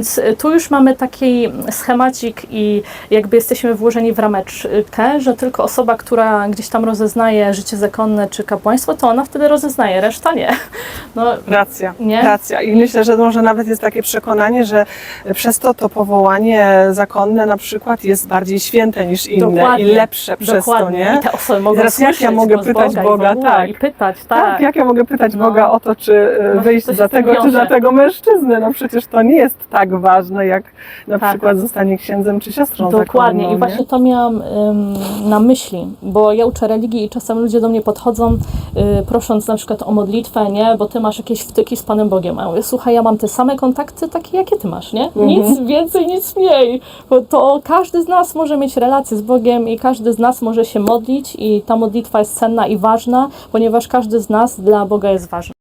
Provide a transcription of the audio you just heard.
Więc y, tu już mamy taki schemacik i jakby jesteśmy włożeni w rameczkę, że tylko osoba, która gdzieś tam rozeznaje życie zakonne czy kapłaństwo, to ona wtedy rozeznaje, reszta nie. No, Racja, Nie? racja. I myślę, że może nawet jest takie przekonanie, że przez to to powołanie zakonne na przykład jest bardziej święte niż inne Dokładnie, i lepsze przez to, dokładnie. nie? I te osoby mogą Teraz jak ja mogę pytać Boga, Boga, tak. i pytać, Tak, tak. jak ja mogę pytać No. Boga o to, czy No, wyjść za tego, czy za tego mężczyznę? No przecież to nie jest tak ważne, jak na Tak. przykład zostanie księdzem czy siostrą Dokładnie zakonną, i właśnie nie? to miałam ym, na myśli, bo ja uczę religii i czasem ludzie do mnie podchodzą y, prosząc na przykład o modlitwę, nie, bo ty masz jakieś wtyki z Panem Bogiem. A ja mówię, słuchaj, ja mam te same kontakty takie, jakie ty masz, nie? Mhm. Nic więcej, nic mniej, bo to każdy z nas może mieć relację z Bogiem i każdy z nas może się modlić i ta modlitwa jest cenna i ważna, ponieważ każdy z nas dla Boga jest ważny.